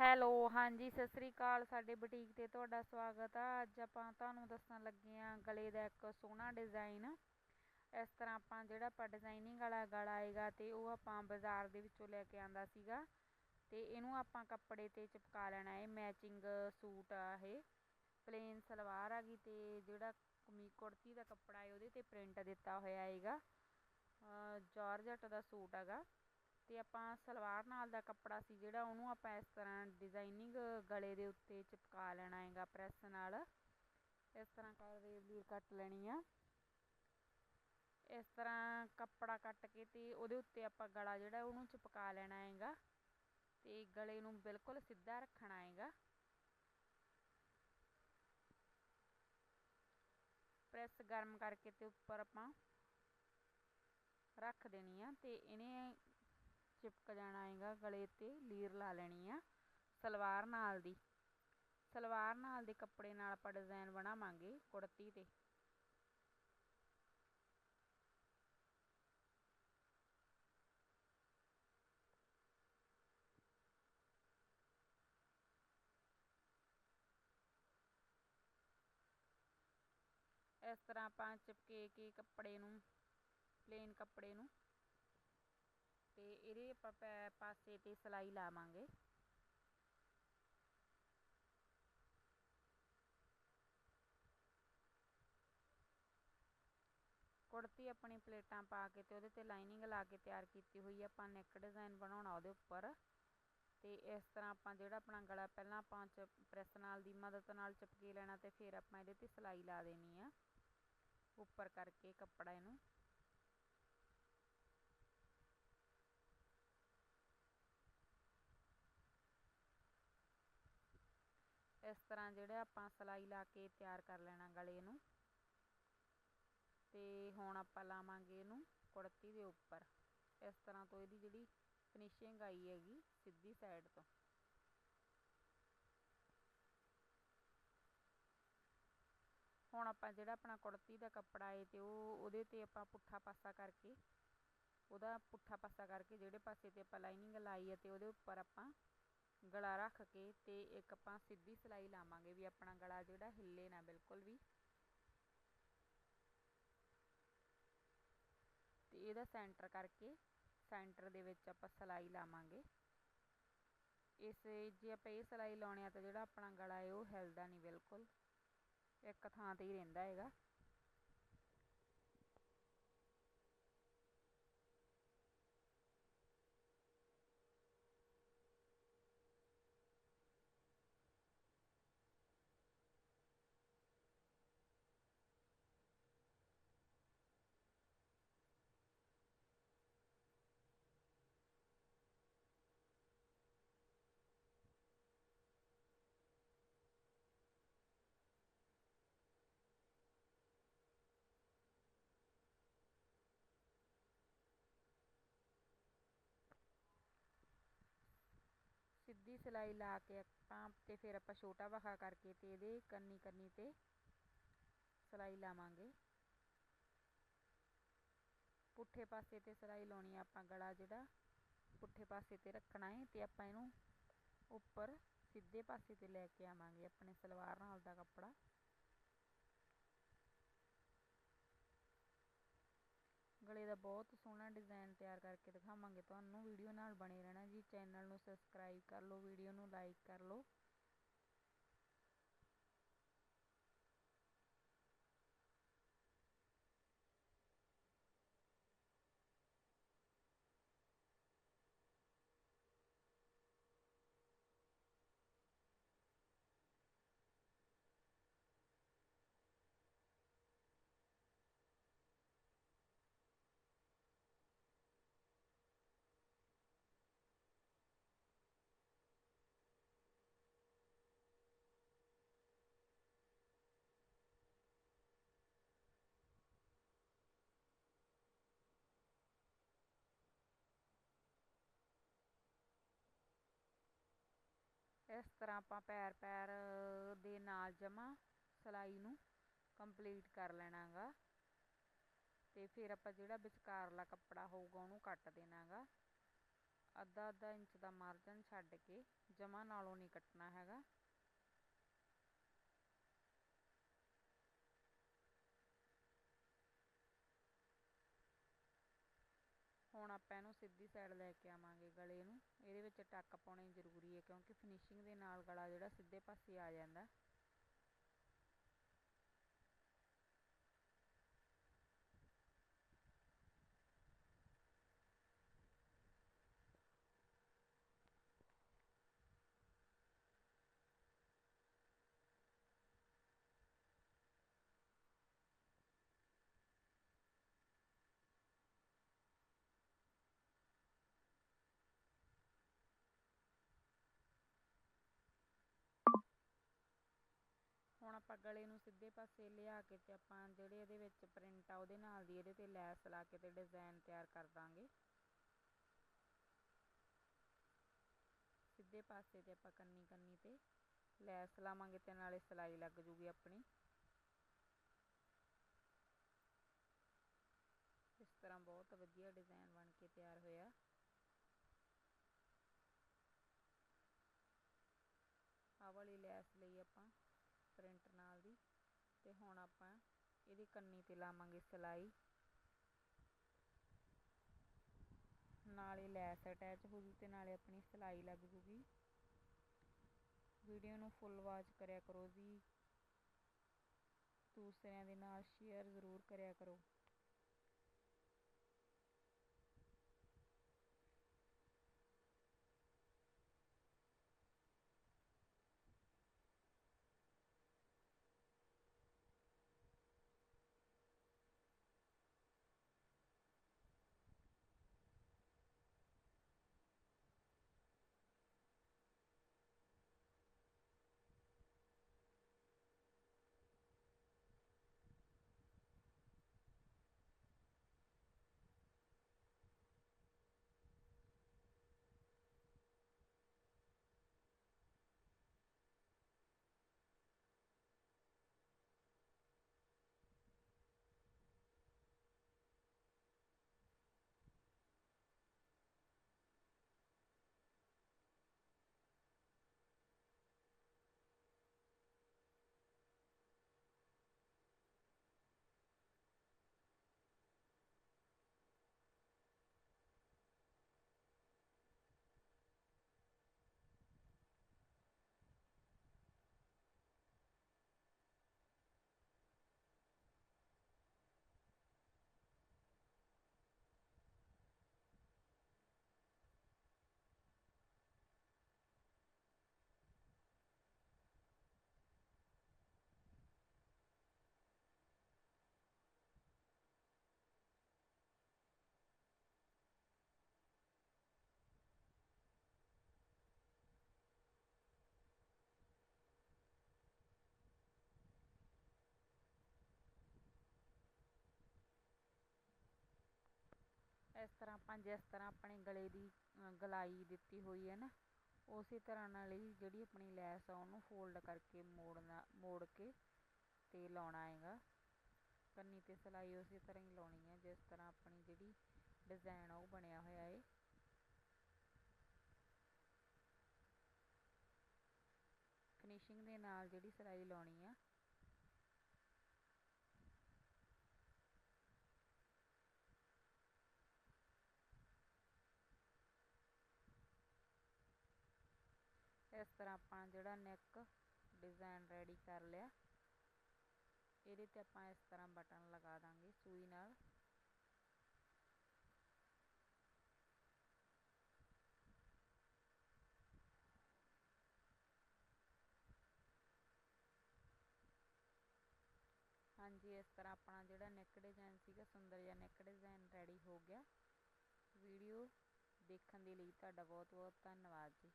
Hello, ਹਾਂਜੀ, ਸਤਿ ਸ੍ਰੀ ਅਕਾਲ ਸਾਡੇ boutique ਤੇ ਤੁਹਾਡਾ ਸਵਾਗਤ ਆ। ਅੱਜ ਆਪਾਂ ਤੁਹਾਨੂੰ ਦੱਸਣ ਲੱਗੇ ਆ ਗਲੇ ਦਾ ਇੱਕ ਸੋਹਣਾ ਡਿਜ਼ਾਈਨ। ਇਸ ਤਰ੍ਹਾਂ ਆਪਾਂ ਜਿਹੜਾ ਆਪਾਂ ਡਿਜ਼ਾਈਨਿੰਗ ਵਾਲਾ ਗਲਾ ਆਏਗਾ ਤੇ ਉਹ ਆਪਾਂ ਬਾਜ਼ਾਰ ਦੇ ਵਿੱਚੋਂ ਲੈ ਕੇ ਆਂਦਾ ਸੀਗਾ। ਤੇ ਇਹਨੂੰ ਆਪਾਂ ਕੱਪੜੇ ਤੇ ਚਿਪਕਾ ਲੈਣਾ ਹੈ ਮੈਚਿੰਗ ਸੂਟ ਆ ਇਹ। ਪਲੇਨ ਸਲਵਾਰ ਆ ਗਈ ਤੇ ਜਿਹੜਾ ਕਮੀ ਕੁੜਤੀ ਦਾ ਕੱਪੜਾ ਹੈ ਉਹਦੇ ਤੇ ਪ੍ਰਿੰਟ ਦਿੱਤਾ ਹੋਇਆ ਹੈਗਾ। ਜਾਰਜਟ ਦਾ ਸੂਟ ਹੈਗਾ। ਤੇ ਆਪਾਂ ਸਲਵਾਰ ਨਾਲ ਦਾ ਕੱਪੜਾ ਸੀ ਜਿਹੜਾ ਉਹਨੂੰ ਆਪਾਂ ਇਸ ਤਰ੍ਹਾਂ ਡਿਜ਼ਾਈਨਿੰਗ ਗਲੇ ਦੇ ਉੱਤੇ ਚਿਪਕਾ ਲੈਣਾ ਹੈਗਾ ਪ੍ਰੈਸ ਨਾਲ। ਇਸ ਤਰ੍ਹਾਂ ਕਰ ਵੇਵ ਕੱਟ ਲੈਣੀ ਆ। ਇਸ ਤਰ੍ਹਾਂ ਕੱਪੜਾ ਕੱਟ ਕੇ ਤੇ ਉਹਦੇ ਉੱਤੇ ਆਪਾਂ ਗਲਾ ਜਿਹੜਾ ਉਹਨੂੰ ਚਿਪਕਾ ਲੈਣਾ ਹੈਗਾ ਤੇ ਗਲੇ ਨੂੰ ਬਿਲਕੁਲ ਸਿੱਧਾ ਰੱਖਣਾ ਹੈਗਾ। ਪ੍ਰੈਸ ਗਰਮ ਕਰਕੇ ਤੇ ਉੱਪਰ ਆਪਾਂ ਰੱਖ ਦੇਣੀ ਆ ਤੇ ਇਹਨੇ ਚਿਪਕ ਜਾਣਾ ਹੈਗਾ ਗਲੇ ਤੇ, ਲੀਰ ਲਾ ਲੈਣੀ ਆ, ਸਲਵਾਰ ਨਾਲ ਦੀ। ਸਲਵਾਰ ਨਾਲ ਦੇ ਕੱਪੜੇ ਨਾਲ ਆਪਾਂ ਡਿਜ਼ਾਈਨ ਬਣਾਵਾਂਗੇ ਕੁੜਤੀ ਤੇ। ਇਸ ਤਰ੍ਹਾਂ ਆਪਾਂ ਚਿਪਕੇ ਕੇ ਕੱਪੜੇ ਨੂੰ ਪਲੇਨ ਕੱਪੜੇ ਨੂੰ ਤੇ ਇਹਦੇ ਆਪਾਂ ਪਾਸੇ ਤੇ ਸਲਾਈ ਲਾਵਾਂਗੇ। ਕੁੜਤੀ ਆਪਣੀ ਪਲੇਟਾਂ ਪਾ ਕੇ ਤੇ ਉਹਦੇ ਤੇ ਲਾਈਨਿੰਗ ਲਾ ਕੇ ਤਿਆਰ ਕੀਤੀ ਹੋਈ ਆਪਾਂ ਨੈਕ ਡਿਜ਼ਾਈਨ ਬਣਾਉਣਾ ਉਹਦੇ ਉੱਪਰ। ਤੇ ਇਸ ਤਰ੍ਹਾਂ ਆਪਾਂ ਜਿਹੜਾ ਆਪਣਾ ਗਲਾ ਪਹਿਲਾਂ ਆਪਾਂ ਪ੍ਰੈਸ ਨਾਲ ਦੀ ਮਦਦ ਨਾਲ ਚਿਪਕੇ ਲੈਣਾ ਤੇ ਫਿਰ ਆਪਾਂ ਇਹਦੇ ਤੇ ਸਲਾਈ ਲਾ ਦੇਣੀ ਆ। ਉੱਪਰ ਕਰਕੇ ਕੱਪੜਾ ਇਹਨੂੰ। ਤਰ੍ਹਾਂ ਜਿਹੜਾ ਆਪਾਂ ਸਲਾਈ ਲਾ ਕੇ ਤਿਆਰ ਕਰ ਲੈਣਾ ਗਲੇ ਨੂੰ। ਤੇ ਹੁਣ ਆਪਾਂ ਲਾਵਾਂਗੇ ਇਹਨੂੰ ਕੁੜਤੀ ਦੇ ਉੱਪਰ। ਇਸ ਤਰ੍ਹਾਂ ਤੋਂ ਇਹਦੀ ਜਿਹੜੀ ਫਿਨਿਸ਼ਿੰਗ ਆਈ ਹੈਗੀ ਸਿੱਧੀ ਸਾਈਡ ਤੋਂ। ਹੁਣ ਆਪਾਂ ਜਿਹੜਾ ਆਪਣਾ ਕੁੜਤੀ ਦਾ ਕੱਪੜਾ ਹੈ ਤੇ ਉਹ ਉਹਦੇ ਤੇ ਆਪਾਂ ਪੁੱਠਾ ਪਾਸਾ ਕਰਕੇ, ਉਹਦਾ ਪੁੱਠਾ ਪਾਸਾ ਕਰਕੇ ਜਿਹੜੇ ਪਾਸੇ ਤੇ ਆਪਾਂ ਲਾਈਨਿੰਗ ਲਾਈ ਹੈ ਤੇ ਉਹਦੇ ਉੱਪਰ ਆਪਾਂ ਗਲਾ ਰੱਖ ਕੇ ਤੇ ਇੱਕ ਆਪਾਂ ਸਿੱਧੀ ਸਲਾਈ ਲਾਵਾਂਗੇ ਵੀ ਆਪਣਾ ਗਲਾ ਜਿਹੜਾ ਹਿੱਲੇ ਨਾ ਬਿਲਕੁਲ ਵੀ। ਤੇ ਇਹਦਾ ਸੈਂਟਰ ਕਰਕੇ ਸੈਂਟਰ ਦੇ ਵਿੱਚ ਆਪਾਂ ਸਲਾਈ ਲਾਵਾਂਗੇ। ਇਸ ਜੇ ਆਪਾਂ ਇਹ ਸਲਾਈ ਲਾਉਣੇ ਆ ਤਾਂ ਜਿਹੜਾ ਆਪਣਾ ਗਲਾ ਹੈ ਉਹ ਹਿਲਦਾ ਨਹੀਂ ਬਿਲਕੁਲ। ਇੱਕ ਥਾਂ ਤੇ ਹੀ ਰਹਿੰਦਾ ਹੈਗਾ। ਸਿੱਧੀ ਸਿਲਾਈ ਲਾ ਕੇ ਆਪਾਂ ਤੇ ਫਿਰ ਆਪਾਂ ਛੋਟਾ ਵਖਾ ਕਰਕੇ ਤੇ ਇਹਦੇ ਕੰਨੀ ਕੰਨੀ ਤੇ ਸਿਲਾਈ ਲਾਵਾਂਗੇ। ਪੁੱਠੇ ਪਾਸੇ ਤੇ ਸਿਲਾਈ ਲਾਉਣੀ ਆ ਆਪਾਂ ਗਲਾ ਜਿਹੜਾ, ਪੁੱਠੇ ਪਾਸੇ ਤੇ ਰੱਖਣਾ ਹੈ ਤੇ ਆਪਾਂ ਇਹਨੂੰ ਉੱਪਰ ਸਿੱਧੇ ਪਾਸੇ ਤੇ ਲੈ ਕੇ ਆਵਾਂਗੇ ਆਪਣੇ ਸਲਵਾਰ ਨਾਲ ਦਾ ਕੱਪੜਾ ਗਲੇ ਦਾ ਬਹੁਤ ਸੋਹਣਾ ਡਿਜ਼ਾਈਨ ਤਿਆਰ ਕਰਕੇ ਦਿਖਾਵਾਂਗੇ ਤੁਹਾਨੂੰ, ਵੀਡੀਓ ਨਾਲ ਬਣੇ ਰਹਿਣਾ ਜੀ ਚੈਨਲ ਨੂੰ ਸਬਸਕ੍ਰਾਈਬ ਕਰ ਲਓ, ਵੀਡੀਓ ਨੂੰ ਲਾਈਕ ਕਰ ਲਓ। ਇਸ ਤਰ੍ਹਾਂ ਆਪਾਂ ਪੈਰ ਪੈਰ ਦੇ ਨਾਲ ਜਮਾ ਸਲਾਈ ਨੂੰ ਕੰਪਲੀਟ ਕਰ ਲੈਣਾਗਾ। ਤੇ ਫਿਰ ਆਪਾਂ ਜਿਹੜਾ ਵਿਚਕਾਰਲਾ ਕੱਪੜਾ ਹੋਊਗਾ ਉਹਨੂੰ ਕੱਟ ਦੇਣਾਗਾ। ਅੱਧਾ ਅੱਧਾ ਇੰਚ ਦਾ ਮਾਰਜਨ ਛੱਡ ਕੇ ਜਮਾ ਨਾਲੋਂ ਨਹੀਂ ਕੱਟਣਾ ਹੈਗਾ। ਆਪਾਂ ਇਹਨੂੰ ਸਿੱਧੀ ਸਾਈਡ ਲੈ ਕੇ ਆਵਾਂਗੇ ਗਲੇ ਨੂੰ। ਇਹਦੇ ਵਿੱਚ ਟੱਕ ਪਾਉਣੇ ਜ਼ਰੂਰੀ ਹੈ ਕਿਉਂਕਿ ਫਿਨਿਸ਼ਿੰਗ ਦੇ ਨਾਲ ਗਲਾ ਜਿਹੜਾ ਸਿੱਧੇ ਪਾਸੇ ਆ ਜਾਂਦਾ। ਆਪਾਂ ਗਲੇ ਨੂੰ ਸਿੱਧੇ ਪਾਸੇ ਲਿਆ ਕੇ ਤੇ ਆਪਾਂ ਜਿਹੜੇ ਇਹਦੇ ਵਿੱਚ ਪ੍ਰਿੰਟ ਆ, ਉਹਦੇ ਨਾਲ ਦੀ ਇਹਦੇ ਤੇ ਲੈਸ ਲਾ ਕੇ ਤੇ ਡਿਜ਼ਾਈਨ ਤਿਆਰ ਕਰ ਦਾਂਗੇ। ਸਿੱਧੇ ਪਾਸੇ ਤੇ ਆਪਾਂ ਕੰਨੀ ਕੰਨੀ ਤੇ ਲੈਸ ਲਾਵਾਂਗੇ ਤੇ ਨਾਲੇ ਸਿਲਾਈ ਲੱਗ ਜੂਗੀ ਆਪਣੀ। ਇਸ ਤਰ੍ਹਾਂ ਬਹੁਤ ਵਧੀਆ ਡਿਜ਼ਾਈਨ ਬਣ ਕੇ ਤਿਆਰ ਹੋਇਆ। ਆਹ ਵਾਲੀ ਲੈਸ ਲਈ ਆਪਾਂ ਪ੍ਰਿੰਟ ਨਾਲ ਦੀ ਤੇ ਹੁਣ ਆਪਾਂ ਇਹਦੀ ਕੰਨੀ ਤੇ ਲਾਵਾਂਗੇ ਸਿਲਾਈ। ਨਾਲੇ ਲੈਸ ਅਟੈਚ ਹੋ ਜੂ ਤੇ ਨਾਲੇ ਆਪਣੀ ਸਿਲਾਈ ਲੱਗ ਜੂਗੀ ਵੀਡੀਓ ਨੂੰ ਫੁੱਲ ਵਾਚ ਕਰਿਆ ਕਰੋ ਜੀ। ਦੂਸਰਿਆਂ ਦੇ ਨਾਲ ਸ਼ੇਅਰ ਜ਼ਰੂਰ ਕਰਿਆ ਕਰੋ। ਤਰ੍ਹਾਂ ਆਪਾਂ ਜਿਸ ਤਰ੍ਹਾਂ ਆਪਣੇ ਗਲੇ ਦੀ ਗਲਾਈ ਦਿੱਤੀ ਹੋਈ ਹੈ ਨਾ, ਉਸੇ ਤਰ੍ਹਾਂ ਨਾਲ ਹੀ ਜਿਹੜੀ ਆਪਣੀ ਲੈਸ ਆ ਉਹਨੂੰ ਫੋਲਡ ਕਰਕੇ ਮੋੜਨਾ, ਮੋੜ ਕੇ ਤੇ ਲਾਉਣਾ ਹੈਗਾ। ਕੰਨੀ ਤੇ ਸਿਲਾਈ ਉਸੇ ਤਰ੍ਹਾਂ ਹੀ ਲਾਉਣੀ ਹੈ, ਜਿਸ ਤਰ੍ਹਾਂ ਆਪਣੀ ਜਿਹੜੀ ਡਿਜ਼ਾਈਨ ਉਹ ਬਣਿਆ ਹੋਇਆ ਹੈ ਫਿਨਿਸ਼ਿੰਗ ਦੇ ਨਾਲ ਜਿਹੜੀ ਸਿਲਾਈ ਲਾਉਣੀ ਆ ਇਸ ਤਰ੍ਹਾਂ ਆਪਾਂ ਜਿਹੜਾ ਨੈਕ ਡਿਜ਼ਾਈਨ ਰੈਡੀ ਕਰ ਲਿਆ। ਇਹਦੇ ਤੇ ਆਪਾਂ ਇਸ ਤਰ੍ਹਾਂ ਬਟਨ ਲਗਾ ਦਾਂਗੇ ਸੂਈ ਨਾਲ। ਹਾਂਜੀ, ਇਸ ਤਰ੍ਹਾਂ ਆਪਣਾ ਜਿਹੜਾ ਨੈਕ ਡਿਜ਼ਾਈਨ ਸੀਗਾ, ਸੁੰਦਰ ਜਿਹਾ ਨੈਕ ਡਿਜ਼ਾਈਨ ਰੈਡੀ ਹੋ ਗਿਆ। ਵੀਡੀਓ ਦੇਖਣ ਦੇ ਲਈ ਤੁਹਾਡਾ ਬਹੁਤ ਬਹੁਤ ਧੰਨਵਾਦ ਜੀ।